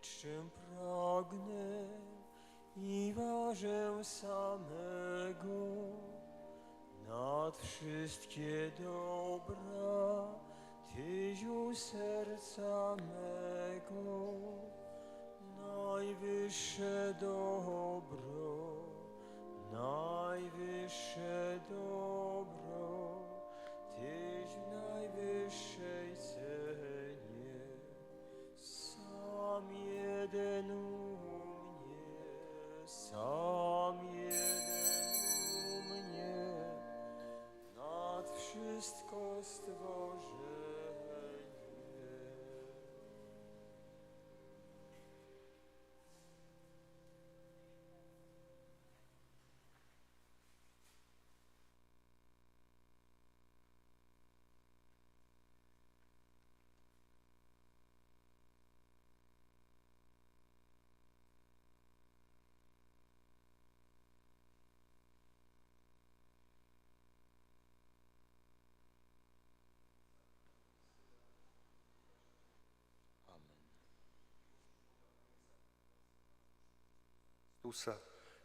czym pragnę i ważę samego nad wszystkie dobra Tyziu serca mego. Najwyższe dobro najwyższe dobro Tyś w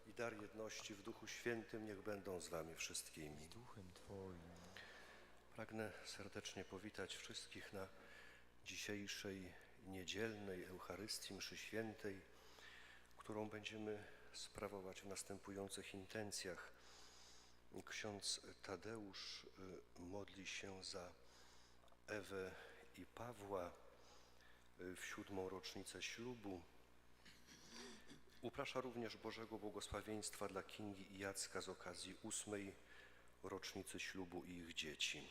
I dar jedności w Duchu Świętym niech będą z wami wszystkimi. Duchem Twoim. Pragnę serdecznie powitać wszystkich na dzisiejszej niedzielnej Eucharystii Mszy Świętej, którą będziemy sprawować w następujących intencjach. Ksiądz Tadeusz y, modli się za Ewę i Pawła y, w siódmą rocznicę ślubu. Uprasza również Bożego błogosławieństwa dla Kingi i Jacka z okazji ósmej rocznicy ślubu i ich dzieci.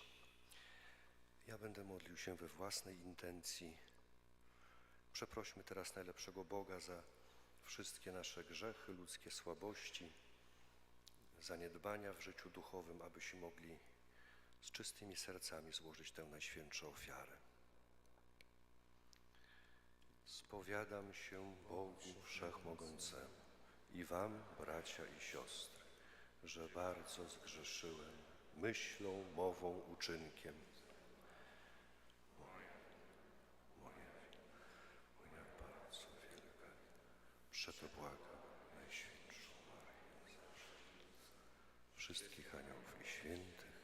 Ja będę modlił się we własnej intencji. Przeprośmy teraz najlepszego Boga za wszystkie nasze grzechy, ludzkie słabości, zaniedbania w życiu duchowym, abyśmy mogli z czystymi sercami złożyć tę najświętszą ofiarę. Spowiadam się Bogu Wszechmogącemu i Wam, bracia i siostry, że bardzo zgrzeszyłem myślą, mową, uczynkiem. Moje, moje, moja bardzo wielka. Przeto błagam Najświętszą Maryję, wszystkich aniołów i świętych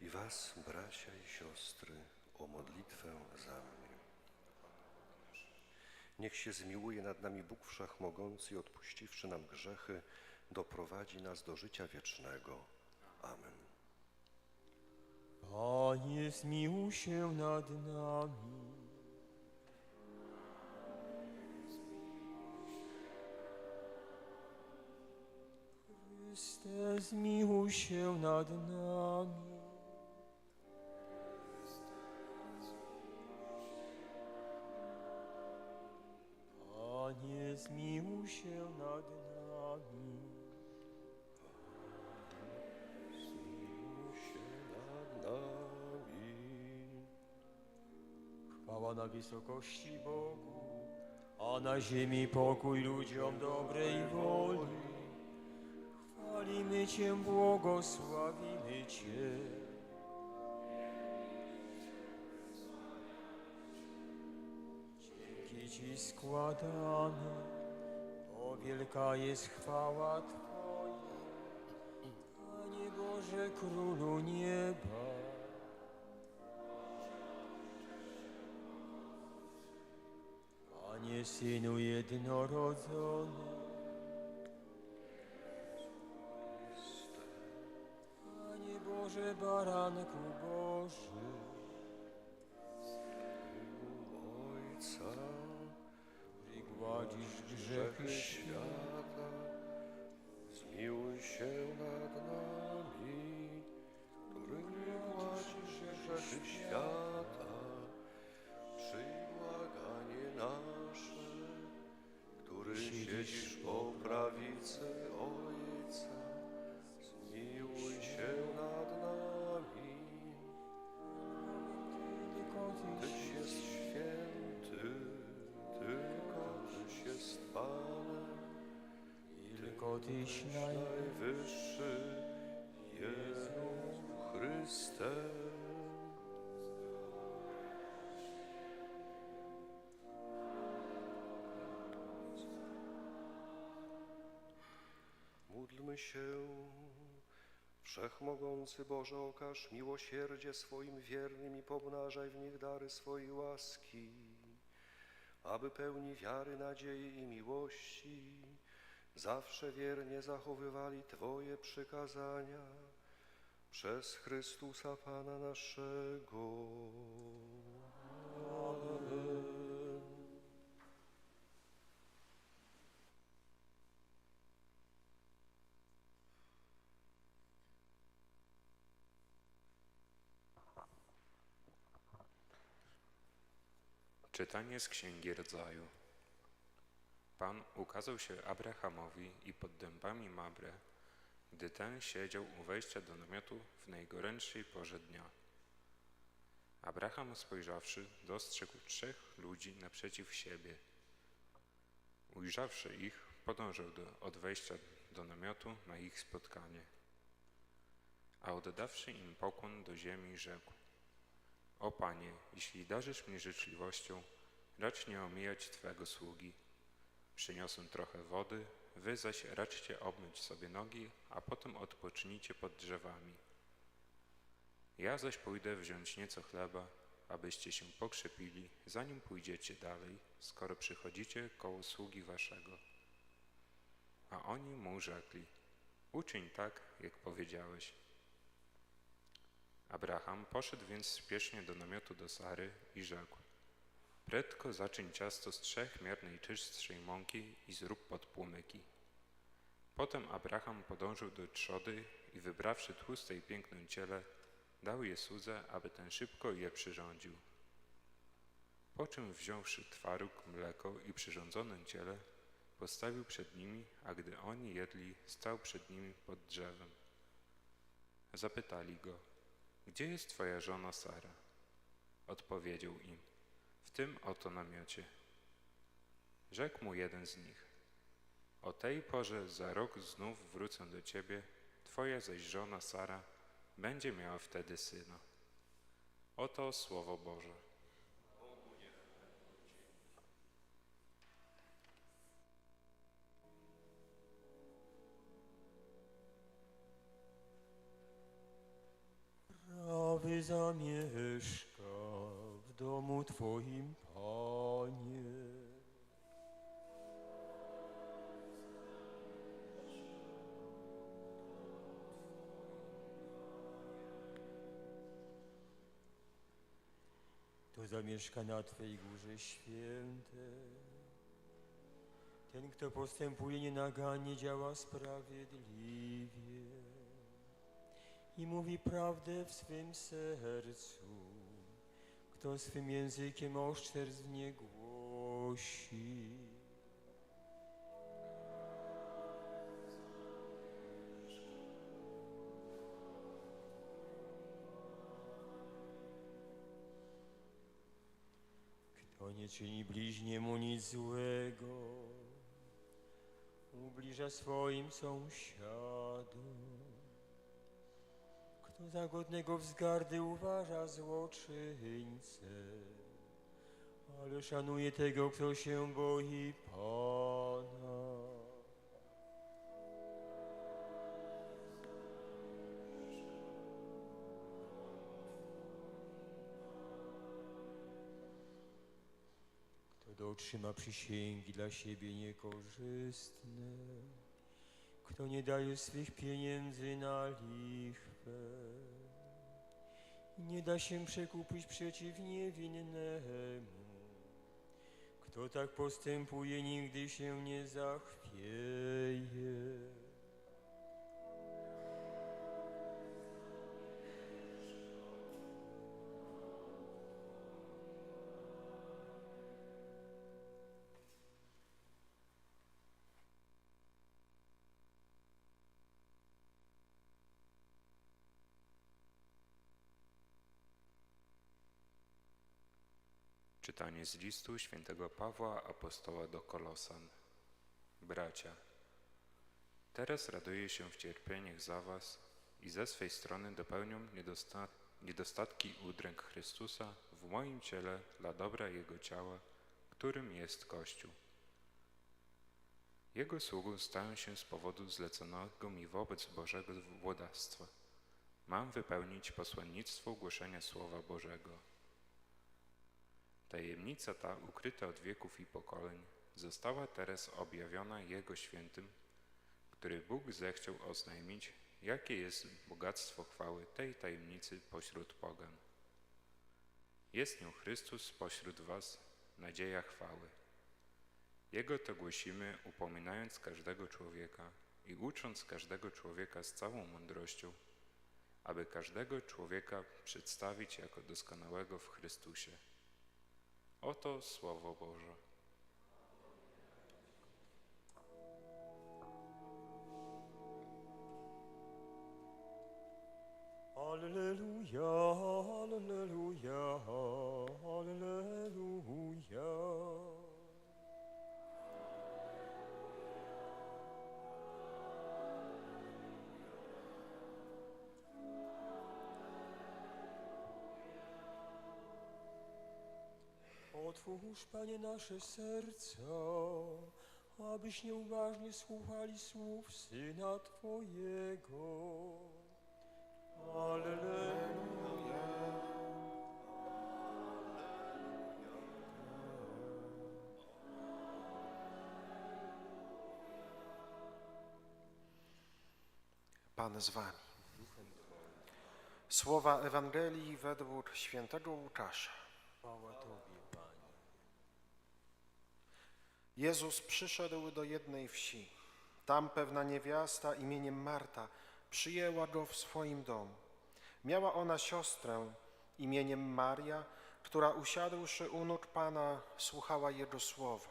i Was, bracia i siostry, o modlitwę. Niech się zmiłuje nad nami Bóg Wszechmogący i odpuściwszy nam grzechy, doprowadzi nas do życia wiecznego. Amen. Panie, zmiłuj się nad nami. Chryste, zmiłuj się nad nami. Zmiłuj się nad nami. Zmiłuj się nad nami. Chwała na wysokości Bogu, a na ziemi pokój ludziom dobrej woli. Chwalimy Cię, błogosławimy Cię. Dzięki Ci składamy, wielka jest chwała Twoja. Panie Boże, Królu nieba. Panie Synu jednorodzony, Panie Boże Baranku Boży, Ojca, gładzisz grzechy świata. zmiłuj się nad Tyś najwyższy, Jezu Chryste. Módlmy się. Wszechmogący Boże, okaż miłosierdzie swoim wiernym i pomnażaj w nich dary swojej łaski, aby pełni wiary, nadziei i miłości zawsze wiernie zachowywali Twoje przykazania przez Chrystusa Pana naszego. Czytanie z Księgi Rodzaju. Pan ukazał się Abrahamowi i pod dębami Mabre, gdy ten siedział u wejścia do namiotu w najgorętszej porze dnia. Abraham spojrzawszy, dostrzegł trzech ludzi naprzeciw siebie. Ujrzawszy ich, podążył do, od wejścia do namiotu na ich spotkanie. A oddawszy im pokłon do ziemi, rzekł: o Panie, jeśli darzysz mnie życzliwością, racz nie omijać Twego sługi. Przyniosę trochę wody, wy zaś raczcie obmyć sobie nogi, a potem odpocznijcie pod drzewami. Ja zaś pójdę wziąć nieco chleba, abyście się pokrzepili, zanim pójdziecie dalej, skoro przychodzicie koło sługi waszego. A oni mu rzekli, uczyń tak, jak powiedziałeś. Abraham poszedł więc spiesznie do namiotu do Sary i rzekł: Prędko zaczyń ciasto z trzech miar najczystszej mąki i zrób podpłomyki. Potem Abraham podążył do trzody i wybrawszy tłuste i piękne ciele, dał je słudze, aby ten szybko je przyrządził. Po czym wziąwszy twaróg, mleko i przyrządzone ciele, postawił przed nimi, a gdy oni jedli, stał przed nimi pod drzewem. Zapytali go, gdzie jest twoja żona Sara? Odpowiedział im, w tym oto namiocie. Rzekł mu jeden z nich, o tej porze za rok znów wrócę do ciebie, twoja zaś żona Sara będzie miała wtedy syna. Oto słowo Boże. Prawy zamieszka w domu Twoim, Panie. To zamieszka na Twej górze świętej. Ten, kto postępuje nienagannie, działa sprawiedliwie i mówi prawdę w swym sercu. Kto swym językiem oszczerstwnie głosi. Kto nie czyni bliźniemu nic złego, ubliża swoim sąsiadom. Kto za godnego wzgardy uważa złoczyńcę, ale szanuje tego, kto się boi Pana. Kto dotrzyma przysięgi dla siebie niekorzystne, kto nie daje swych pieniędzy na lichwę nie da się przekupić przeciw niewinnemu. Kto tak postępuje, nigdy się nie zachwieje. Czytanie z listu świętego Pawła apostoła do Kolosan. Bracia, teraz raduję się w cierpieniach za was i ze swej strony niedosta niedostatki udręk Chrystusa w moim ciele dla dobra Jego ciała, którym jest Kościół. Jego sługą stałem się z powodu zleconego mi wobec Bożego władactwa. Mam wypełnić posłannictwo głoszenia Słowa Bożego. Tajemnica ta, ukryta od wieków i pokoleń, została teraz objawiona Jego świętym, który Bóg zechciał oznajmić, jakie jest bogactwo chwały tej tajemnicy pośród pogan. Jest nią Chrystus pośród was, nadzieja chwały. Jego to głosimy, upominając każdego człowieka i ucząc każdego człowieka z całą mądrością, aby każdego człowieka przedstawić jako doskonałego w Chrystusie. Oto Słowo Boże. Alleluja, alleluja, alleluja. Otwórz, Panie, nasze serca, abyśmy uważnie słuchali słów Syna Twojego. Alleluja. Pan z wami. Słowa Ewangelii według świętego Łukasza. Chwała Tobie. Jezus przyszedł do jednej wsi. Tam pewna niewiasta imieniem Marta przyjęła go w swoim domu. Miała ona siostrę imieniem Maria, która usiadłszy u nóg Pana słuchała Jego słowa.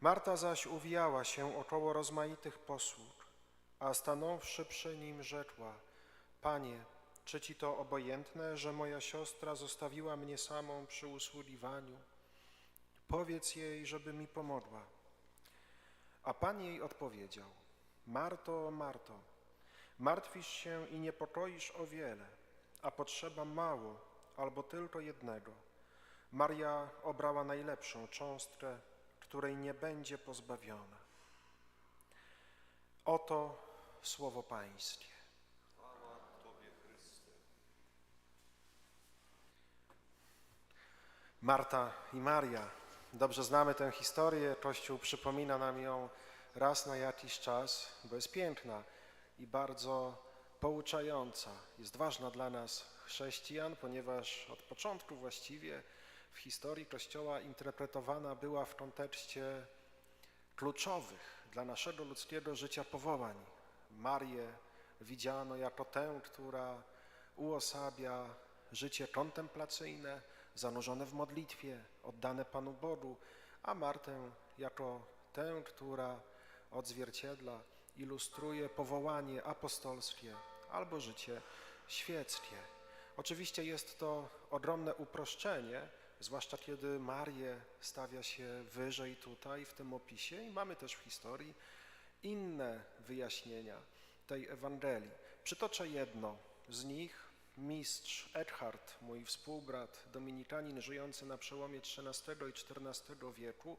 Marta zaś uwijała się około rozmaitych posług, a stanąwszy przy nim rzekła, Panie, czy Ci to obojętne, że moja siostra zostawiła mnie samą przy usługiwaniu? Powiedz jej, żeby mi pomogła. A Pan jej odpowiedział, Marto, Marto, martwisz się i niepokoisz o wiele, a potrzeba mało albo tylko jednego. Maria obrała najlepszą cząstkę, której nie będzie pozbawiona. Oto słowo Pańskie. Marta i Maria. Dobrze znamy tę historię. Kościół przypomina nam ją raz na jakiś czas, bo jest piękna i bardzo pouczająca. Jest ważna dla nas, chrześcijan, ponieważ od początku właściwie w historii Kościoła interpretowana była w kontekście kluczowych dla naszego ludzkiego życia powołań. Marię widziano jako tę, która uosabia życie kontemplacyjne, zanurzone w modlitwie, oddane Panu Bogu, a Martę jako tę, która odzwierciedla, ilustruje powołanie apostolskie albo życie świeckie. Oczywiście jest to ogromne uproszczenie, zwłaszcza kiedy Marię stawia się wyżej tutaj w tym opisie i mamy też w historii inne wyjaśnienia tej Ewangelii. Przytoczę jedno z nich. Mistrz Eckhart, mój współbrat, dominikanin żyjący na przełomie XIII i XIV wieku,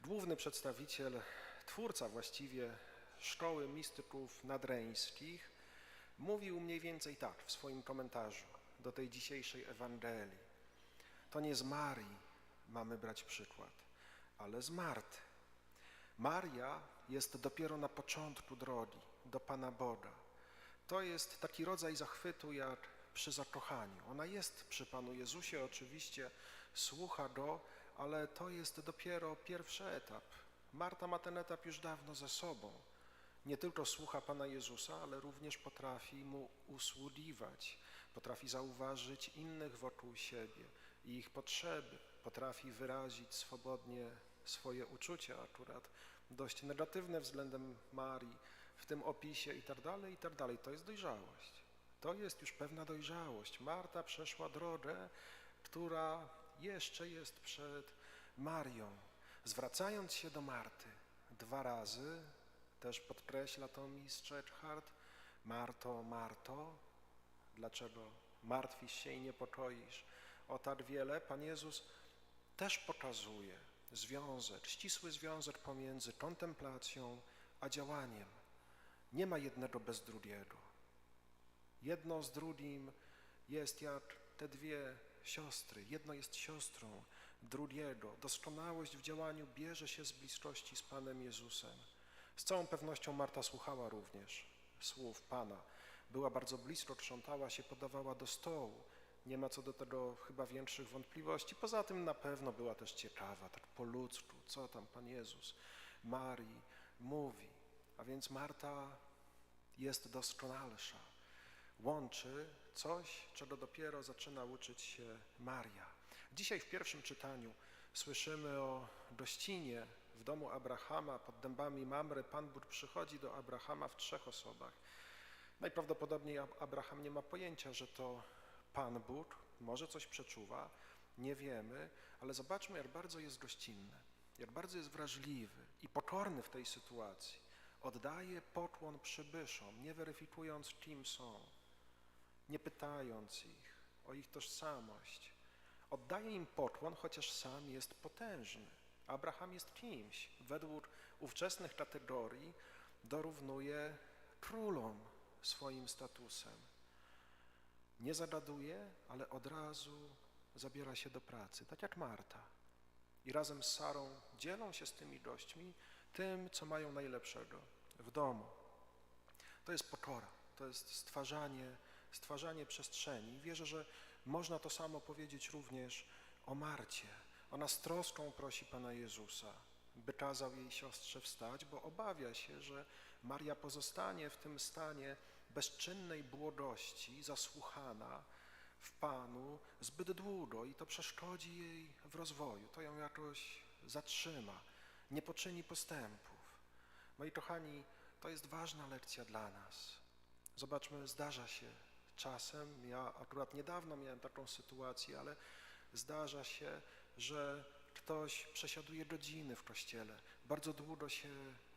główny przedstawiciel, twórca właściwie szkoły mistyków nadreńskich, mówił mniej więcej tak w swoim komentarzu do tej dzisiejszej Ewangelii. To nie z Marii mamy brać przykład, ale z Marty. Maria jest dopiero na początku drogi do Pana Boga. To jest taki rodzaj zachwytu jak przy zakochaniu. Ona jest przy Panu Jezusie, oczywiście słucha Go, ale to jest dopiero pierwszy etap. Marta ma ten etap już dawno ze sobą. Nie tylko słucha Pana Jezusa, ale również potrafi Mu usługiwać, potrafi zauważyć innych wokół siebie i ich potrzeby, potrafi wyrazić swobodnie swoje uczucia, akurat dość negatywne względem Marii w tym opisie i tak dalej, i tak dalej. To jest dojrzałość. To jest już pewna dojrzałość. Marta przeszła drogę, która jeszcze jest przed Marią. Zwracając się do Marty dwa razy, też podkreśla to mistrz Eckhart, Marto, Marto, dlaczego martwisz się i niepokoisz o tak wiele? Pan Jezus też pokazuje, związek, ścisły związek pomiędzy kontemplacją a działaniem. Nie ma jednego bez drugiego. Jedno z drugim jest jak te dwie siostry. Jedno jest siostrą drugiego. Doskonałość w działaniu bierze się z bliskości z Panem Jezusem. Z całą pewnością Marta słuchała również słów Pana. Była bardzo blisko, krzątała się, podawała do stołu. Nie ma co do tego chyba większych wątpliwości. Poza tym na pewno była też ciekawa, tak po ludzku, co tam Pan Jezus Marii mówi. A więc Marta jest doskonalsza. Łączy coś, czego dopiero zaczyna uczyć się Maria. Dzisiaj w pierwszym czytaniu słyszymy o gościnie w domu Abrahama pod dębami Mamry. Pan Bóg przychodzi do Abrahama w trzech osobach. Najprawdopodobniej Ab- Abraham nie ma pojęcia, że to Pan Bóg, może coś przeczuwa, nie wiemy, ale zobaczmy, jak bardzo jest gościnny, jak bardzo jest wrażliwy i pokorny w tej sytuacji. Oddaje pokłon przybyszom, nie weryfikując, kim są, nie pytając ich o ich tożsamość. Oddaje im pokłon, chociaż sam jest potężny. Abraham jest kimś, według ówczesnych kategorii dorównuje królom swoim statusem. Nie zagaduje, ale od razu zabiera się do pracy, tak jak Marta. I razem z Sarą dzielą się z tymi gośćmi tym, co mają najlepszego w domu. To jest pokora, to jest stwarzanie, stwarzanie przestrzeni. Wierzę, że można to samo powiedzieć również o Marcie. Ona z troską prosi Pana Jezusa, by kazał jej siostrze wstać, bo obawia się, że Maria pozostanie w tym stanie bezczynnej błogości, zasłuchana w Panu zbyt długo i to przeszkodzi jej w rozwoju, to ją jakoś zatrzyma, nie poczyni postępów. Moi kochani, to jest ważna lekcja dla nas. Zobaczmy, zdarza się czasem, ja akurat niedawno miałem taką sytuację, ale zdarza się, że ktoś przesiaduje godziny w kościele, bardzo długo się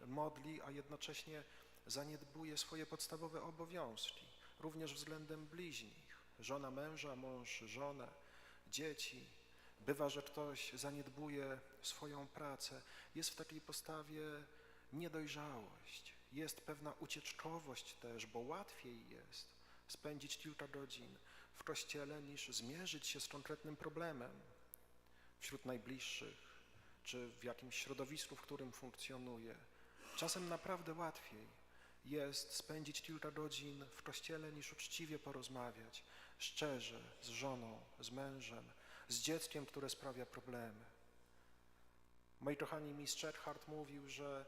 modli, a jednocześnie zaniedbuje swoje podstawowe obowiązki, również względem bliźnich, żona męża, mąż żonę, dzieci. Bywa, że ktoś zaniedbuje swoją pracę, jest w takiej postawie niedojrzałość, jest pewna ucieczkowość też, bo łatwiej jest spędzić kilka godzin w kościele niż zmierzyć się z konkretnym problemem wśród najbliższych, czy w jakimś środowisku, w którym funkcjonuje. Czasem naprawdę łatwiej jest spędzić kilka godzin w kościele niż uczciwie porozmawiać, szczerze, z żoną, z mężem, z dzieckiem, które sprawia problemy. Moi kochani, mistrz Eckhart mówił, że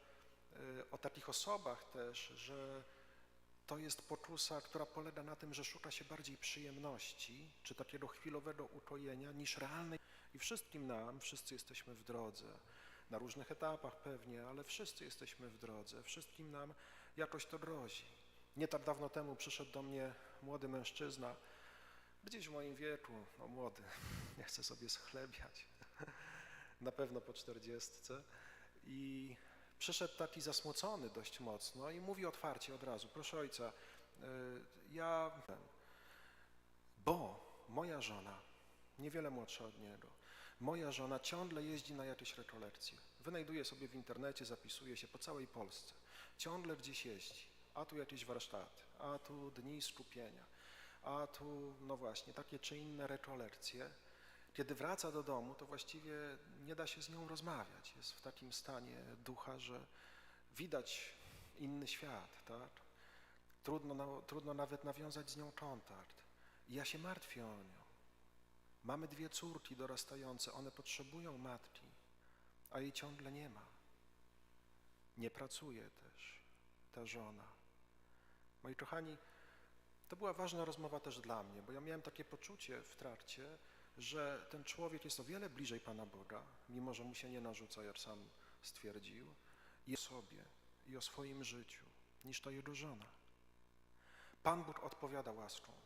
y, o takich osobach też, że to jest pokusa, która polega na tym, że szuka się bardziej przyjemności, czy takiego chwilowego ukojenia, niż realnej. I wszystkim nam, wszyscy jesteśmy w drodze, na różnych etapach pewnie, ale wszyscy jesteśmy w drodze, wszystkim nam jakoś to grozi. Nie tak dawno temu przyszedł do mnie młody mężczyzna, gdzieś w moim wieku, no młody, nie chcę sobie schlebiać, na pewno po czterdziestce i przyszedł taki zasmucony dość mocno i mówi otwarcie od razu, proszę ojca, y, ja, bo moja żona, niewiele młodsza od niego, moja żona ciągle jeździ na jakieś rekolekcje, wynajduje sobie w internecie, zapisuje się po całej Polsce, ciągle gdzieś jeździ, a tu jakieś warsztaty, a tu dni skupienia, a tu, no właśnie, takie czy inne rekolekcje. Kiedy wraca do domu, to właściwie nie da się z nią rozmawiać. Jest w takim stanie ducha, że widać inny świat, tak? Trudno, trudno nawet nawiązać z nią kontakt. I ja się martwię o nią. Mamy dwie córki dorastające, one potrzebują matki, a jej ciągle nie ma. Nie pracuje też ta żona. Moi kochani, to była ważna rozmowa też dla mnie, bo ja miałem takie poczucie w trakcie, że ten człowiek jest o wiele bliżej Pana Boga, mimo że mu się nie narzuca, jak sam stwierdził, i o sobie, i o swoim życiu, niż ta jego żona. Pan Bóg odpowiada łaską.